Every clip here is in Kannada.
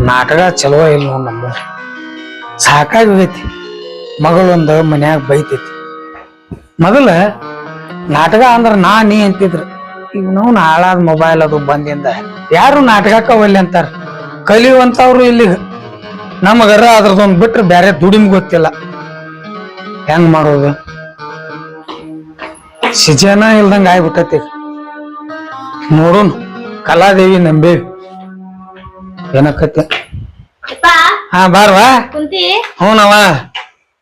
ನಾಟಕ ಚಲೋ ಇಲ್ಲ ನೋಡ್ ನಮ್ಮ. ಸಾಕಾಗಿ ಹೋಗೈತಿ. ಮಗಳೊಂದು ಮನ್ಯಾಗ ಬೈತೈತಿ. ಮೊದಲ ನಾಟಕ ಅಂದ್ರ ನಾ ನೀ ಅಂತಿದ್ರು. ಈಗ ನಾವು ಹಾಳಾದ ಮೊಬೈಲ್ ಅದು ಬಂದಿಂದ ಯಾರು ನಾಟಕಕ್ಕ ಒಲ್ಲೆ ಅಂತಾರ? ಕಲಿಯುವಂತವ್ರು ಇಲ್ಲಿ ನಮಗರ ಅದ್ರದೊಂದು ಬಿಟ್ರೆ ಬೇರೆ ದುಡಿಮ್ ಗೊತ್ತಿಲ್ಲ. ಹೆಂಗ್ ಮಾಡೋದು? ಸಿಜನ ಇಲ್ದಂಗ ಆಗ್ಬಿಟ್ಟತಿ. ನೋಡೋಣ. ಕಲಾದೇವಿ ನಂಬೇವಿ ಏನಕ್ಕತ್ತೆ ಹಾ ಬಾರ್ವಾ? ಕುಂತಿ. ಹ್ಞೂನವ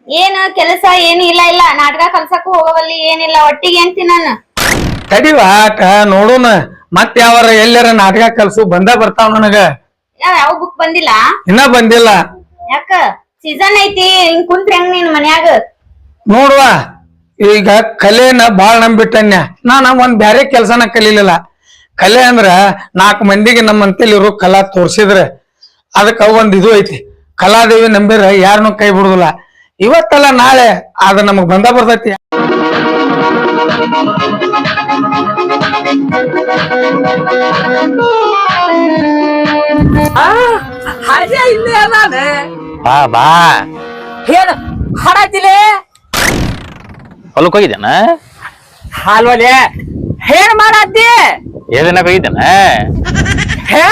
ಏನು ಕೆಲಸ ಏನು ಇಲ್ಲ ಇಲ್ಲ. ನಾಟಕ ಕಲ್ಸಕ್ಕೂ ಹೋಗವಲ್ಲಿ ಏನಿಲ್ಲ. ಒಟ್ಟಿಗೆ ಅಂತಿ ನಾನು ತಡಿವ ಆಟ? ನೋಡೋಣ. ಮತ್ ಯಾವಾರ ಎಲ್ಲಾರ ನಾಟಕ ಕಲ್ಸು ಬಂದ ಬರ್ತಾವ ನನಗ. ಯಾವ ಯಾವ ಬುಕ್ ಬಂದಿಲ್ಲ? ಇನ್ನ ಬಂದಿಲ್ಲ. ಯಾಕ? ಸೀಸನ್ ಐತಿ. ಹಿಂಗ್ ಕುಂತ್ರಿ ಹೆಂಗ್ ನೀನ್ ಮನ್ಯಾಗ? ನೋಡುವ. ಈಗ ಕಲೆನ ಬಾಳ ನಂಬಿಟ್ಟನ್ಯ. ನಾ ಒಂದ್ ಬ್ಯಾರೆ ಕೆಲ್ಸನ ಕಲೀಲಿಲ್ಲ. ಕಲೆ ಅಂದ್ರ ನಾಲ್ಕು ಮಂದಿಗೆ ನಮ್ಮ ಇರೋ ಕಲಾ ತೋರ್ಸಿದ್ರ ಅದಕ್ಕ ಒಂದ್ ಇದು ಐತಿ. ಕಲಾದೇವಿ ನಂಬಿರ ಯಾರನ್ನೂ ಕೈ ಬಿಡುದಿಲ್ಲ. ಇವತ್ತಲ್ಲ ನಾಳೆ ಅದ ನಮಗ್ ಬಂದ ಬರ್ತೈತಿ. ಬಾ ಬಾ. ಏನ್ ಹಾಡಾತಿಲೇ ಹೊಲಕ್ ಹೋಗಿದ್ದೇನ ಹಾಲ್ವಲೆ ಏನ್ ಮಾಡಾತಿ. ಏದನ್ನ ಬೈದನ? ಹೇ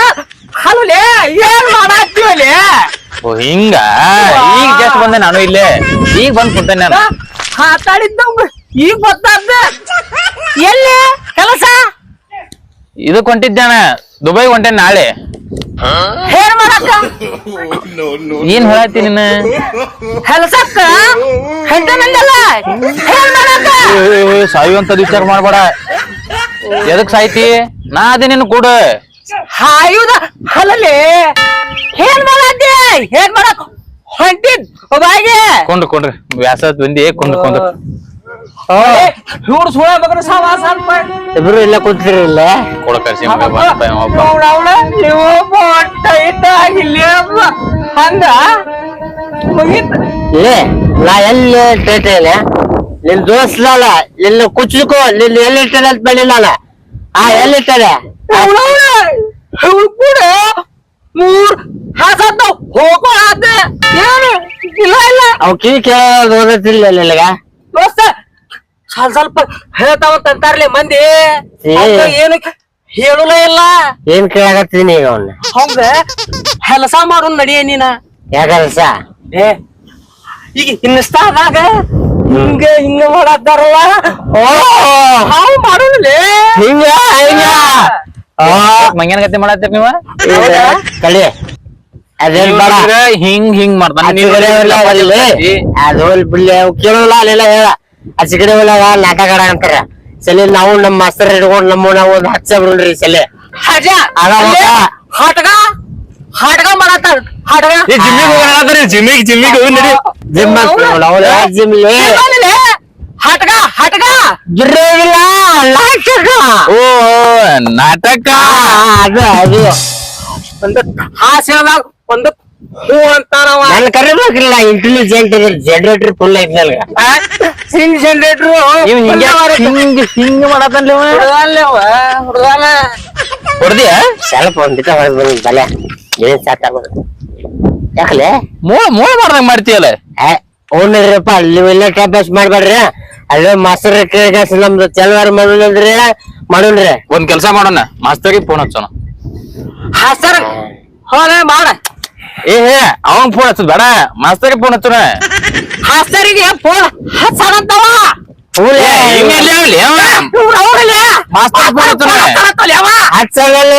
ಹಾಲ್ವಲೆ ಏನ್ ಮಾಡಾತಿವಲೆ ಓ ಹಿಂಗ? ಈಗ ಜಸ್ಟ್ ಬಂದೆ ನಾನು ಇಲ್ಲೇ. ಈಗ ಬಂದ್ ಕುಂತೇನೆ ನಾನು. ಮಾತಾಡಿದ್ದ ಈಗ ಗೊತ್ತಾದ ಎಲ್ಲಿ? ಕೆಲಸ? ಇದು ಕೊಂಟಿದ್ದಾನ. ದುಬೈ ಹೊಂಟೇನ್ ನಾಳೆ. ಏನ್ ಮಾಡಾಕ ಏನ್ ಹೇಳತ್ತಿ ನಿನ್ನ ಕೆಲಸಕ್ಕ? ಹೆಂಡನಲ್ಲ ಏನ್ ಮಾಡಾಕ ಸಾಯುವಂತದ್ ವಿಚಾರ ಮಾಡ್ಬೇಡ. ಎದಕ್ ಸಾಯ್ತಿ? ನಾ ಅದೇ ನಿನ್ ಕೂಡ. ಹಾಯುದ? ಹಲಲೆ? ಏನ್ ಮಾಡಾತಿ? ಏನ್ ಮಾಡಾಕ? ಹೊಂಟಿದ್ ಬಾಯಿಗೆ. ಕೊಂಡ್ರಿ ಕೊಂಡ್ರಿ. ವ್ಯಾಸ ಬಂದಿ ಕೊಂಡ್ರಿ ಕೊಂಡ್ರಿ. ಇವ್ರು ಸುಳ ಮಗನ ಸವಾಸ ಇಬ್ರು ಇಲ್ಲ ಕೂತಿರಿ ಇಲ್ಲ? ಕೊಡ ಕರ್ಸಿ ಮಗ ನೀವು ಹಂಗ? ಮುಗೀತ. ನಾ ಎಲ್ಲಿ ಟೇಟ ಇಲ್ಲ ನಿನ್ ದೋಸ್ಲಲ್ಲ ನಿನ್ನ ಕುಚ್ಚಲಿಕ್ಕೋ ನಿನ್ನ ಎಲ್ಲಿ ಇಟ್ಟಾನೆ ಅಂತ ಬಂದಿಲ್ಲ ಆ ಎಲ್ಲಿ ಇಟ್ಟಾನೆ ಅವಳವಳ ಅವಳು ಕೂಡ. ಮೂರ್ ಹಾಸತ್ತ ಹೋಗೋ ಆತ ಏನು? ಇಲ್ಲ ಇಲ್ಲ. ಅವ್ ಕಿವಿ ಕೇಳೋದು ಓದತ್ತಿಲ್ಲ ನಿನಗ? ದೋಸ್ತ ಸ್ವಲ್ಪ ಸ್ವಲ್ಪ ಹೇಳ್ತಾವಂತ ಅಂತಾರ್ಲಿ ಮಂದಿ. ಏನು ಹೇಳುಲ ಇಲ್ಲ. ಏನ್ ಕೇಳಾಕತ್ತೀನಿ ಈಗ ಅವ್ನ? ಹೌದ? ಕೆಲಸ ಮಾಡು ನಡಿಯ ನೀನ? ಯಾಕಲ್ಸ ಏ ಈಗ ಇನ್ನಿಸ್ತಾದಾಗ ಹಿಂಗ ಹಿಂಗ ಮಾಡತ್ತಾರಲ್ಲ? ಓ! ಹಾವು ಮಾಡೋಣಲೇ ಹಿಂಗ ಹಿಂಗ. ಆ, ಮಂಗ್ಯಾನ ಗತಿ ಮಾಡತ್ತೀರಿ ನೀವ? ಕಳಿ ಅದೇನ್ ಬೇಡ. ಹಿಂಗ್ ಹಿಂಗ್ ಮಾಡ್ತಾನ. ಅದು ಬಿಡ್ಲಿ ಕೇಳಲ್ಲ ಅಲ್ಲೆಲ್ಲ ಹೇಳ. ಆಚೆ ಕಡೆ ಒಳಗ ನಾಟಕ ಆಡ ಅಂತಾರ. ಸಲಿ ನಾವು ನಮ್ಮ ಮಾಸ್ತರ್ ಹಿಡ್ಕೊಂಡು ನಮ್ಮ ನಾವು ಒಂದ್ ಹಚ್ಚ ಬಿಡ್ರಿ ಸಲಿ. ಹಜ. ಅದ ಹಾಟಗ? ಹಾಟಗ ಮಾಡತ್ತಾರ ಹಾಟಗ ಜಿಮ್ಮಿಗೆ ಹೋಗೋಣ ಜಿಮ್ಮಿಗೆ ಜಿಮ್ಮಿಗೆ ಹೋಗಿ ನಡಿ. ಜಿಮ್ ಅವಳ ಜಿಮ್ ಹಾಟಗ ಹಾಟಗ ನಾಟಕ ಓ ನಾಟಕ. ಅದು ಅದು. ಒಂದು ಹಾಸ್ಯದಾಗ ಒಂದು ಹೂ ಅಂತಾನವ ನನ್ ಕರಿಬೇಕಿಲ್ಲ ಇಂಟೆಲಿಜೆಂಟ್ ಜನರೇಟರ್ ಫುಲ್ ಐತಿ ನನ್ಗ. ಸಿಂಗ್ ಜನರೇಟ್ರು ಇವ್ ಹಿಂಗೆ ಹಿಂಗ್ ಹಿಂಗ್ ಮಾಡತ್ತನ್ಲಿ ಇವ ಹುಡುಗಲ್ಲವ ಹುಡುಗಲ್ಲ ಹೊಡ್ದಿಯ? ಸ್ವಲ್ಪ ಒಂದಿಟ ಹೊರಗ್ ಬಂದ್ ಬಲೆ. ಏನ್ ಸಾಕಾಗೋದು ಯಾಕಲೆ? ಮೂಳ ಮೂಳ ಮಾಡ್ದಂಗ್ ಮಾಡ್ತೀಯಲ್ಲ? ಏ ಓನರ್ರಪ್ಪ ಅಲ್ಲಿ ಎಲ್ಲ ಟೈಪ್ ಮಾಡ್ಬೇಡ್ರಿ. ಅಲ್ಲೇ ಮಾಸ್ತರ್ ಕೇಳಿಗಾಸ ನಮ್ದು ಚಲವಾರ ಮಾಡೋಣ್ರಿ ಮಾಡೋಣ್ರಿ ಒಂದ್ ಕೆಲ್ಸ ಮಾಡೋಣ ಮಾಸ್ತರ್ಗೆ ಫೋನ್ ಹಚ್ಚೋಣ. ಹಾ ಸರ್. ಹೋಲೆ ಮಾಡ. ಏ ಹೇ ಅವನ್ ಫೋನ್ ಹಚ್ಚದ್ ಬೇಡ. ಮಾಸ್ತರ್ಗೆ ಫೋನ್ ಹಚ್ಚೋಣ ಹಾಸ್ತರಿಗೆ ಫೋನ್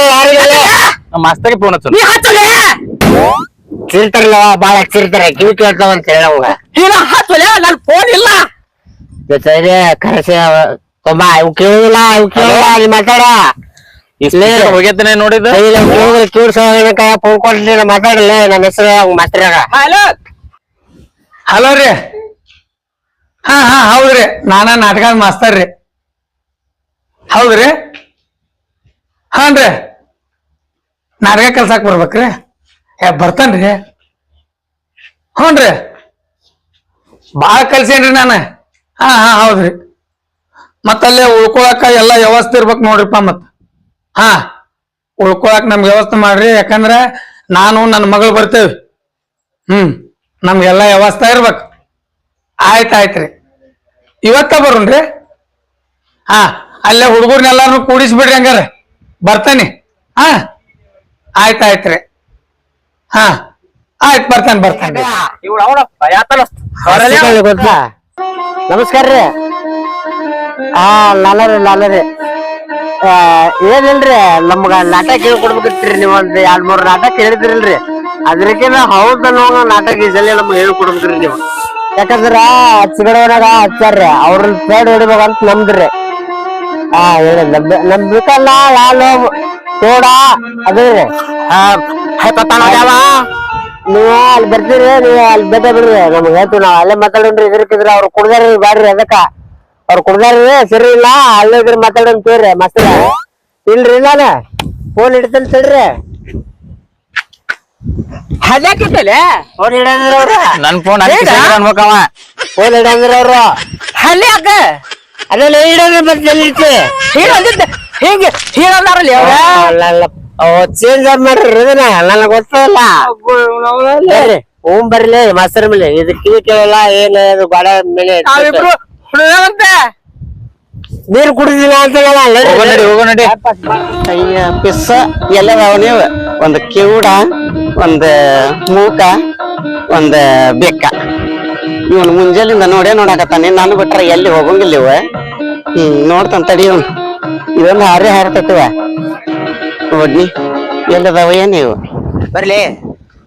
ಯಾರಿಗಲ್ಲ ಮಾಸ್ತರ್ಗೆ ಫೋನ್ ಹಚ್ಚಲೆ ಚಿರ್ತಾರಲ್ಲ ಬಾಳ ಹಚ್ಚಿರ್ತಾರೆ ಕಿವಿ ಕೇಳ್ತಾವ ಅಂತ ಹೇಳ ನೀನ ಹಚ್ಚಲೆ ನನ್ ಫೋನ್ ಇಲ್ಲ. ಜೊತೆ ಕರೆಸ ಒಬ್ಬ ಇವ್ ಕೇಳಿಲ್ಲ ಇವ್ ಕೇಳಿಲ್ಲ ಅಲ್ಲಿ ಮಾತಾಡ. ಇಲ್ಲೇ ಹೋಗ್ಯತನೆ ನೋಡಿದ ಫೋನ್ ಕೊಡ್ಲಿ ಮಾತಾಡಲ್ಲ ನನ್ನ ಹೆಸರು ಮಾತಾಡ ಹಲೋ? ಹಲೋ ರೀ. ಹಾ ಹಾ ಹೌದ್ರಿ ನಾನ ನಾಟಕ ಮಾಸ್ತರ್ ರೀ. ಹೌದ್ರಿ ಹಾನ್ರಿ ನಾಟಕ ಕೆಲ್ಸಕ್ ಬರ್ಬೇಕ್ರಿ ಏ ಬರ್ತಾನ್ರಿ ಹ್ಞೂನ್ರಿ ಭಾಳ ಕಲ್ಸೇನ್ರಿ ನಾನು. ಹಾ ಹಾ ಹೌದ್ರಿ ಮತ್ತಲ್ಲೇ ಉಳ್ಕೊಳಕ ಎಲ್ಲ ವ್ಯವಸ್ಥೆ ಇರ್ಬೇಕು ನೋಡ್ರಿಪ್ಪ ಮತ್ ಹಾ ಉಳ್ಕೊಳಕ್ ನಮ್ಗೆ ವ್ಯವಸ್ಥೆ ಮಾಡ್ರಿ ಯಾಕಂದ್ರ ನಾನು ನನ್ನ ಮಗಳು ಬರ್ತೇವೆ. ಹ್ಮ್ ನಮ್ಗೆಲ್ಲ ವ್ಯವಸ್ಥೆ ಇರ್ಬೇಕು. ಆಯ್ತಾಯ್ತ್ರಿ ಇವತ್ತ ಬರೋಣ್ರಿ? ಹಾ ಅಲ್ಲೇ ಹುಡುಗರ್ನೆಲ್ಲಾರು ಕೂಡಿಸ್ಬಿಡ್ರಿ ಹಂಗಾರ. ಬರ್ತಾನೆ. ಹಾ ಆಯ್ತಾಯ್ತ್ರಿ ಹಾ ಆಯ್ತು ಬರ್ತಾನೆ ಬರ್ತಾನೆ. ಇವ್ಳು ಅವಳ ಯಾತನ ಹಸ್ತಿಕಳ್ಳಿ ಗೊತ್ತಾ ನಮಸ್ಕಾರ ರೀ ಆ ಲಾಲರಿ ಲಾಲರಿ. ಏನಿಲ್ರಿ ನಮ್ಗ ನಾಟಕ ಹೇಳ್ಕೊಡ್ಬೇಕಿತ್ರಿ ನೀವ್ ಒಂದ್ ಎರಡ್ ಮೂರ್ ನಾಟಕ ಹೇಳಿದ್ರಿಲ್ರಿ. ಅದ್ರಕಿನ ಹೌದ ಅನ್ನೋ ನಾಟಕ ಈಸಲ್ಲಿ ಸಲ ನಮ್ಗೆ ಹೇಳ್ಕೊಡ್ಬೇಕ್ರಿ ನೀವು. ಯಾಕಂದ್ರ ಚಿಗಡವನಾಗ ಹಚ್ಚಾರ್ರಿ ಅವ್ರನ್ನ ಪೇಡ್ ಹೊಡಿಬೇಕಂತ ನಮ್ದ್ರಿ. ಹಾ ಹೇಳಿ ನಮ್ ನಂಬಿಕಲ್ಲ ಯಾಲು ತೋಡ ಅದೇ ರೀ ನೀವು ಅಲ್ಲಿ ಬರ್ತೀರಿ ನೀವು ಅಲ್ಲಿ ಬೇಟ ಬಿಡ್ರಿ. ನಮ್ಗೆ ಹೇಳ್ತೀವಿ ನಾವ್ ಅಲ್ಲೇ ಮಾತಾಡೋಣ್ರಿ ಇದ್ರಕ್ಕಿದ್ರ ಅವ್ರು ಕುಡ್ದಾರ ಬ್ಯಾಡ್ರಿ ಅದಕ್ಕ. ಅವ್ರು ಕುಡ್ದಾರಿ ಸರಿ ಇಲ್ಲ ಅಲ್ಲೇ ಇದ್ರ ಮಾತಾಡೋಣ ತೋರಿ ಮಸ್ತ ಇಲ್ರಿ ನಾನ ಫೋನ್ ಹಿಡ್ತೇನೆ ತಡ್ರಿ ಹಲ್ಯಾಕಿತ್ತಲೆ ಫೋನ್ ಹಿಡಂದ್ರ ಅವ್ರ ನನ್ ಫೋನ್ ಅನ್ಬೇಕವ ಫೋನ್ ಹಿಡಂದ್ರ ಅವ್ರು ಹಲ್ಯಾಕ ಅದೆಲ್ಲ ಹಿಡಂದ್ರ ಮತ್ತೆ ಎಲ್ಲಿರ್ತಿ ಹೀರ ಅಂದಿದ್ದ ಹಿಂಗೆ ಹೀರ ಅಂದಾರಲ್ಲ ಅವ್ರ ಚೇಂಜ್ ಮಾಡ್ರಿ ಇದನ್ನ ನನಗೆ ಗೊತ್ತಲ್ಲ ಬರ್ರಿ ಓಂ ಬರ್ಲಿ ಮಾಸ್ತರ್ ಮೇಲೆ ಇದು ಕಿವಿ ಕೇಳಲ್ಲ ಏನ್ ಅದು ಗಾಡ ಮೇಲೆ ನಾವಿಬ್ರು ಹುಡುಗಂತ ನೀರ್ ಕುಡಿದಿಲ್ಲ ಅಂತ ಹೋಗೋ ನಡಿ ಹೋಗೋ ನಡಿ. ಅಯ್ಯ ಪಿಸ್ಸ ಎಲ್ಲದಾವ ನೀವು? ಒಂದು ಕಿವುಡ ಒಂದು ಮೂಕ ಒಂದು ಬೆಕ್ಕ. ಇವನು ಮುಂಜಾಲಿಂದ ನೋಡೇ ನೋಡಾಕತ್ತಾನೆ. ನಾನು ಬಿಟ್ರೆ ಎಲ್ಲಿ ಹೋಗಂಗಿಲ್ಲ ಇವ? ಹ್ಮ್ ನೋಡ್ತಾನ ತಡಿ ಇವನು. ಇದೊಂದು ಹಾರಿ ಹಾರತತ್ವ. ನೋಡಿ ಎಲ್ಲದಾವ ಏನ್ ಇವು? ಬರ್ಲಿ.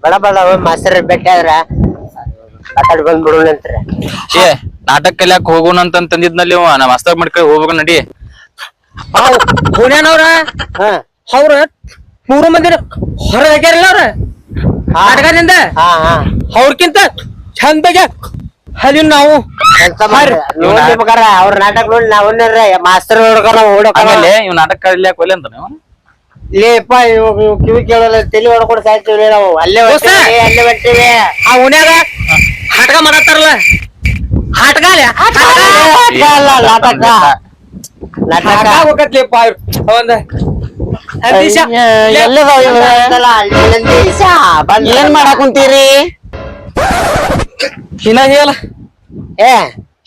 ಬಡ ಬಡ ಮಾಸ್ತರ್ ಬೆಟ್ಟ ಆದ್ರ ಮಾತಾಡಿ ಬಂದ್ಬಿಡು ಅಂತಾರೆ ನಾಟಕ ಕಲ್ಯಾಕ್ ಹೋಗೋಣ ಅಂತ ತಂದಿದ್ನಲ್ಲಿ ನಾವ್ ನಾ ಮಸ್ತಕ್ ಮಾಡ್ಕೊ ಹೋಗ್ಬೇಕು ನಡಿ. ಹುಣ್ಯಾನವ್ರ ಹಾ. ಅವ್ರ ಮೂರು ಮಂದಿ ಹೊರ ಹಾಕ್ಯಾರಲ್ಲ ಅವ್ರ? ಆಟಗಾರಿಂದ ಹಾ ಹಾ. ಅವ್ರಕ್ಕಿಂತ ಚಂದ ಅಲ್ಲಿ ನಾವು. ಅವ್ರ ನಾಟಕ ನೋಡಿ ನಾವನ್ನೇ ಮಾಸ್ತರ್ ನಾವು ಆಮೇಲೆ ಇವ್ ನಾಟಕ ಕಲ್ಯಾಕ್ ಹೋಗ್ಲಿ ಅಂತ ನೀವು ಲೇಪ ಇವಾಗ ಇವ್ ಕಿವಿ ಕೇಳಲ್ಲ ತಲೆ ಹೊಡ್ಕೊಂಡು ಸಾಯ್ತೀವಿ ನಾವು. ಅಲ್ಲೇ ಅಲ್ಲೇ ಬರ್ತೀವಿ ಆ ಉಣ್ಯಾಗ ಹಾಟಕ ಮಾಡತ್ತಾರಲ್ಲ? ಒಂದ ಏನ್ ಮಾಡಾಕ್ ಕುಂತೀರಿ? ಇನ್ನ ಹೇಳ. ಏ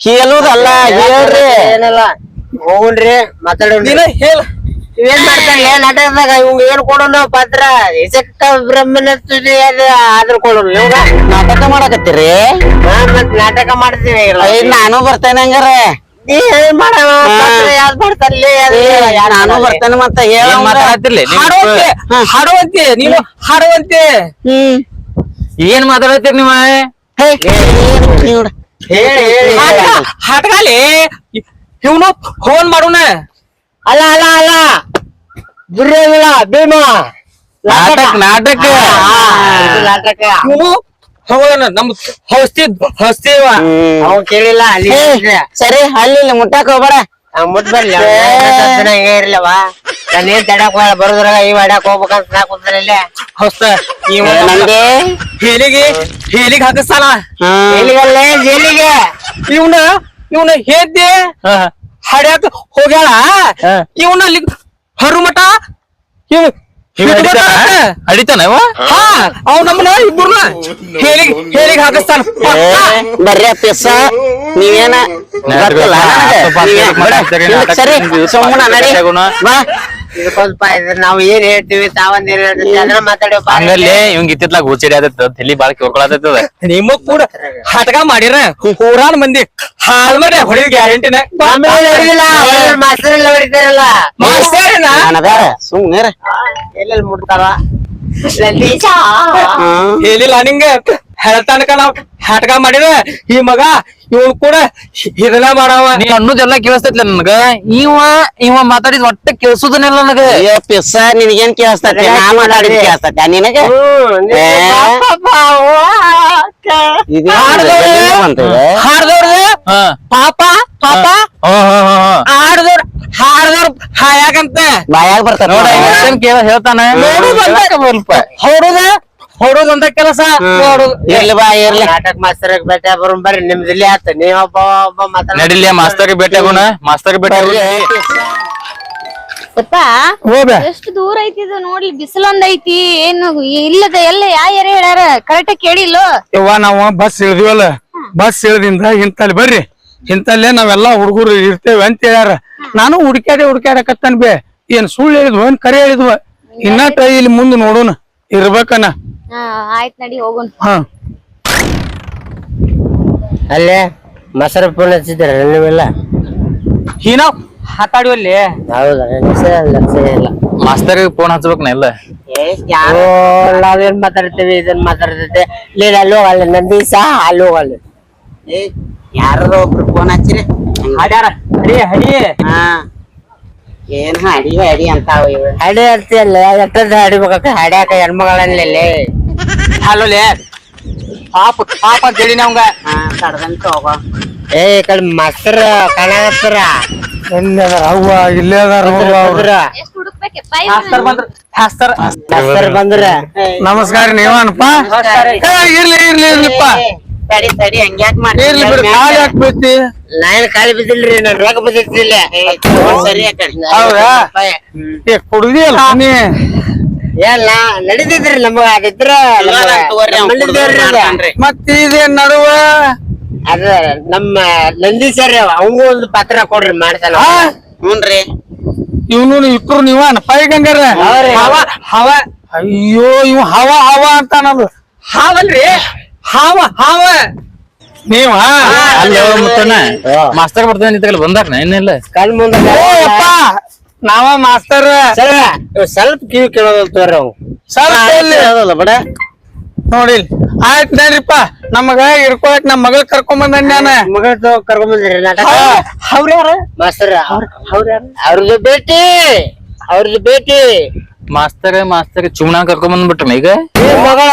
ಹೇಳುದಲ್ಲ ಹೇಳ್ರಿ. ಏನಲ್ಲ ಹೋಗ್ರಿ ಮಾತಾಡೋಣ ಹೇಳ. ಏನ್ ಮಾಡ್ತಾನೆ ನಾಟಕದಾಗ ಇವ್ ಏನ್ ಕೊಡೋಣ ಪಾತ್ರ? ಬ್ರಹ್ಮನ ತುದಿ ಅದು ಆದ್ರ ಕೊಡೋಣ ಇವಾಗ ನಾಟಕ ಮಾಡಾಕತ್ತೀರಿ? ಮತ್ ನಾಟಕ ಮಾಡ್ತೀವಿ ನಾನು ಬರ್ತೇನೆ ಹಂಗಾರ. ನಾನು ಬರ್ತೇನೆ ಮತ್ತೆ ಹಾಡುವಂತೆ ನೀನು ಹಾಡುವಂತೆ ಹ್ಮ್. ಏನ್ ಮಾತಾಡತ್ತೀರಿ ಹೇಳಿ. ಹಾಟಗಾಲಿ ಇವನು ಫೋನ್ ಮಾಡೋಣ. ಅಲ್ಲ ಅಲ್ಲ ಅಲ್ಲ. ದುರ್ಯೋಧನ ಭೀಮ. ನಾಟಕ ನಾಟಕ. ಆ ನಾಟಕ. ಹೋಗೋಣ ನಮ್ ಹಸ್ತಿ ಹಸ್ತಿ ಇವ. ಹ್ಮ್. ಅವ್ ಕೇಳಿಲ್ಲ ಅಲ್ಲಿ ಸರಿ ಅಲ್ಲಿ ಮುಟ್ಟಾಕ ಹೋಗ್ಬೇಡ. ಅವ್ ಮುಟ್ ಬರ್ಲಿ ಅವ ಹಂಗೆ ಇರ್ಲವ? ನಾನೇನ್ ತಡಕ್ ಬರೋದ್ರಾಗ ಈ ಮಾಡಕ್ ಹೋಗ್ಬೇಕಂತ ನಾ ಕೂತಾನೆ ಇಲ್ಲೇ. ಹಸ್ತ ಇವ ನಂಗೆ? ಹೇಲಿಗೆ ಹೇಲಿಗೆ ಹಾಕಿಸ್ತಾನ. ಹೇಲಿಗಲ್ಲೇ ಜೈಲಿಗೆ ಇವನ ಇವನ ಹೇದ್ದೆ. ಹಡ್ಯಾಕ ಹೋಗ್ಯಾಳ? ಇವನ ಅಲ್ಲಿ ಹರುಮಠ? ಇವ್ ಇವ ಹಾ ಅವ್ ನಮ್ಮನ ಇಬ್ಬರನ್ನ ಹಾಕಿಸ್ತಾನ. ಬರ್ರಿ ಪಿಸ್ಸ ನೀವೇನ ಗೊತ್ತಿಲ್ಲ. ಸರಿ ಸುಮ್ಮನ ನಡಿ. ಬಾ. ಇದ್ರ ನಾವ್ ಏನ್ ಹೇಳ್ತೀವಿ ತಾವಂದ್ ಏನ್ ಹೇಳ್ತೀವಿ ಅದನ್ನ ಮಾತಾಡಿ ಹಂಗಲ್ಲಿ ಇವಂಗ ಇತ್ತಿತ್ಲಾಗ ಹುಚ್ಚಿಡಿ ಆದತ್ತ ತಲಿ ಬಾಳ ಕೇಳ್ಕೊಳತದ ನಿಮ್ಮ ಕೂಡ ಹಟಕ ಮಾಡಿರ ಊರಾನ್ ಮಂದಿ ಹಾಲ್ ಮಾಡಿ ಹೊಡಿದ ಗ್ಯಾರಂಟಿನ? ಮಾಸ್ತರ್ ಎಲ್ಲ ಹೊಡಿತಾರಲ್ಲ ಮಾಸ್ತೇನ ನಾನದಾರ ಸುಮ್ನೆ ಎಲ್ಲೆಲ್ಲಿ ಹೇಳಿಲ್ಲ ನಿಂಗ? ಹೇಳ್ತಾನಕ ನಾವ್ ಹಟಕ ಮಾಡಿರ ಈ ಮಗ ಇವಳು ಕೂಡ ಇದನ್ನ ಮಾಡವ. ನೀ ಅನ್ನೋದೆಲ್ಲ ಕೇಳಿಸ್ತೈತ್ಲ ನನ್ಗ. ಇವ ಇವ ಮಾತಾಡಿದ್ ಒಟ್ಟ ಕೇಳಿಸೋದನ್ನೆಲ್ಲ ನನಗ. ಅಯ್ಯೋ ಪಿಸ್ಸ ನಿನಗೇನ್ ಕೇಳಿಸ್ತೈತಿ? ನಾ ಮಾತಾಡಿದ್ ಕೇಳಿಸ್ತೈತಿ. ನಿನಗೆ? ಹಾಡ್ದವ್ರ? ಪಾಪ ಪಾಪ. ಹಾಡ್ದವ್ರ ಹಾಡ್ದವ್ರ ಹಾಯಾಗಂತ. ಬಾಯಾಗ ಬರ್ತಾರ ನೋಡ ಹೇಳ್ತಾನೆ? ಹೌದ? ಹೊಡುದಂತ ಕೆಲಸ. ಇರ್ಲಿ ಬಾ ಇರ್ಲಿ. ನಾಟಕ ಮಾಸ್ತರ್ ಭೇಟಿ ಬರೋಣ ಬರ್ರಿ ನಿಮ್ದಿಲ್ಲಿ ಆತ ನೀವೊಬ್ಬ ಒಬ್ಬ ಮಾತಾಡ ನಡಿಲಿ ಮಾಸ್ತರ್ ಭೇಟಿ ಆಗೋಣ ಮಾಸ್ತರ್ ಭೇಟಿ ಹೋಗ್ಬೆ ಎಷ್ಟು ದೂರ ಐತಿ ಇದು ನೋಡ್ಲಿ ಬಿಸಿಲೊಂದ್ ಐತಿ. ಏನು ಇಲ್ಲದ ಎಲ್ಲ ಯಾ ಏರಿ ಹೇಳ್ಯಾರ? ಕರೆಕ್ಟ್ ಕೇಳಿಲ್ಲ ಯವ್ವ ನಾವು ಬಸ್ ಇಳ್ದಿವಲ್ಲ. ಬಸ್ ಇಳದಿಂದ ಇಂತಲ್ಲಿ ಬರ್ರಿ. ಇಂತಲ್ಲೇ ನಾವೆಲ್ಲಾ ಹುಡುಗರು ಇರ್ತೇವೆ ಅಂತ ಹೇಳ್ಯಾರ. ನಾನು ಹುಡುಕ್ಯಾಡೆ ಹುಡುಕ್ಯಾಡಕತ್ತನ್ ಬೇ. ಏನ್ ಸುಳ್ಳು ಹೇಳಿದ್ವ ಏನ್ ಕರೆ ಹೇಳಿದ್ವ. ಟ್ರೈ ಇಲ್ಲಿ ಮುಂದ್ ನೋಡೋಣ. ಇರ್ಬೇಕನ. ಆಯ್ತ್ ನಡಿ ಹೋಗೋಣ. ಹಾ. ಅಲ್ಲೇ ಮೊಸರು ಫೋನ್ ಹಚ್ಚಿದ್ರ ನೀವೆಲ್ಲ? ಹೀನಾ? ಮಾತಾಡುವಲ್ಲಿ? ಹೌದಾ ಲಕ್ಷ ಲಕ್ಷ ಇಲ್ಲ. ಮಾಸ್ತರ್ ಫೋನ್ ಹಚ್ಬೇಕನ ಇಲ್ಲ ಓ ನಾವೇನ್ ಮಾತಾಡ್ತೇವೆ ಇದನ್ ಮಾತಾಡ್ತೈತೆ ನೀನ್ ಅಲ್ಲಿ ಹೋಗಲ್ಲ ನಂದೀಸ ಅಲ್ಲಿ ಹೋಗಲ್ಲ. ಯಾರೋ ಒಬ್ರು ಫೋನ್ ಹಚ್ಚಿರಿ. ಹಾಡ್ಯಾರ ಹಡಿ ಹಡಿ. ಹಾ. ಏನ್ ಹಡಿ ಹಡಿ ಅಂತಾವ ಹಡಿ ಅಂತೀಯಲ್ಲ ಎಷ್ಟೊಂದು ಹಡಿಬೇಕ ಹಡ್ಯಾಕ ಹೆಣ್ಮಗಳನ್ನಲ್ಲಿ ಅಲ್ಲೋಲೆ ಪಾಪ ಪಾಪ ಅಂತ ಹೇಳಿ ನಮ್ಗ. ಹಾ ಕಡ್ದಂತ ಹೋಗೋ ಏ ಈ ಕಡೆ ಮಸ್ತರ ಎಲ್ಲಿ ಅದಾರ? ಅವ್ವ ಇಲ್ಲೇ ಅದಾರ ಅವ್ವ ಅವ್ರು. ಎಷ್ಟ್ ಹುಡುಕ್ಬೇಕಪ್ಪ ಹಾಸ್ತಾರ ಬಂದ್ರ? ಹಾಸ್ತಾರ ಮಸ್ತರ ಬಂದ್ರ? ನಮಸ್ಕಾರ ನೀವನಪ್ಪ? ಏ, ಇರ್ಲಿ ಇರ್ಲಿ ಇರ್ಲಿಪ್ಪ. ತಡಿ ತಡಿ ಹಂಗ್ಯಾಕ್ ಇರ್ಲಿ ಬಿಡು ಕಾಲ್ ಯಾಕೆ ಬೀಳ್ತಿ? ಬಿದ್ದಿಲ್ರಿ ನನ್ ಸರಿ ಆ ಕಡೆ. ಹೌದಾ? ಏ ಕುಡ್ದಿಯಲ್ಲ ನೀ? ಏನ ನಡೀತಿದ್ರಿ ನಮಗ ಅದಿದ್ರ ಮತ್ತ ಇದೇನ್ ನಡುವ? ಅದ ನಮ್ಮ ನಂದಿ ಸರ್ ಅವಂಗೂ ಒಂದು ಪಾತ್ರ ಕೊಡ್ರಿ ಮಾಡ್ತಾನ? ಹ್ಞೂನ್ರಿ ಇವ್ನು ಇಟ್ರು ನೀವ ಪೈಗಂಗಾರ ಹವ ಹವ. ಅಯ್ಯೋ ಇವ್ ಹವ ಹವ ಅಂತಾನದು. ಹಾವಲ್ರಿ. ಹಾವ ಹಾವ. ನೀವ? ಅಲ್ಲ ಮಾಸ್ತರ್ ಬರ್ತಾನೆ ನಿಂತಲ್ಲ ಬಂದಾರ ಏನಿಲ್ಲ ಕಣ್ ಮುಂದ ನಾವ ಮಾಸ್ತರ್. ಸ್ವಲ್ಪ ಕಿವಿ ಕಿವಿ ಕೇಳೋದಲ್ತವ್ರಿ ಅವು. ಸ್ವಲ್ಪ? ಬಡ. ನೋಡಿ ಆಯ್ತ್ ನೋಡ್ರಿಪ್ಪ. ನಮಗ ಇರ್ಕೊಳಕ್ ನಮ್ ಮಗಳ ಕರ್ಕೊಂಡ್ ಬಂದ ನಾನು. ಮಗಳ ಕರ್ಕೊಂಡ್ ಬಂದ್ರಿ ಮಾಸ್ತರ್. ಅವ್ರದ್ದು ಭೇಟಿ ಅವ್ರದ್ದು ಭೇಟಿ ಮಾಸ್ತರ್ ಮಾಸ್ತರ್ ಚುಮಣ ಕರ್ಕೊಂಡ್ ಬಂದ್ಬಿಟ್ರ ಈಗ. ಮಗಳ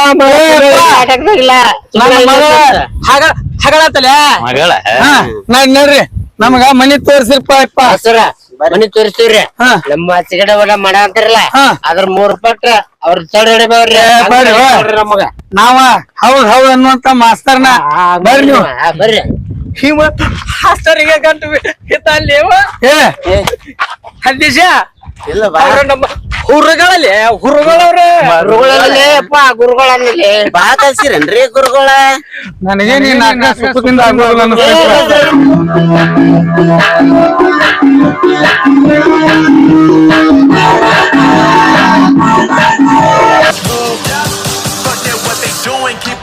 ನೋಡ್ರಿ ಮಗಳ ನಮಗ ಮನಿ ತೋರ್ಸಿರ್ಪ ಅಪ್ಪ. ಮಾಸ್ತರ ಮನಿ ತೋರಿಸ್ತೀವ್ರಿ. ಹಾ. ನಮ್ಮ ಸಿಗಡೆ ಒಡ ಮಾಡ ಅಂತಾರಲ್ಲ ಹಾ. ಅದ್ರ ಮೂರ್ ಪಟ್ಟ ಅವ್ರ ಚಡ್ ಹಿಡಿಬೇವ್ರಿ. ನಮಗ. ನಾವ ಹೌದ್ ಹೌದ್ ಅನ್ನುವಂತ ಮಾಸ್ತರ್ನ ಬರ್ರಿ ನೀವು. ಆ, ಬರ್ರಿ. ಹಿಮ ಹಾಸ್ತರಿಗೆ ಗಂಟು ಅಲ್ಲಿ ಏ. ಹದ್ದೀಶ ಇಲ್ಲ ಬಾ. ಅವ್ರ ನಮ್ಮ ಹುರುಗಳಲ್ಲಿ ಹುರುಗಳವ್ರೆ. ಗುರುಗಳಲ್ಲಿ ಅಪ್ಪ ಗುರುಗಳಲ್ಲಿ. ಬಾ ಕಲ್ಸಿರೇನ್ರಿ ಗುರುಗಳ? ನನಗೆ ನೀನ್ ಸುಖದಿಂದ ಅನ್ನಿಸ್ತೈತೆ. What they doing, keep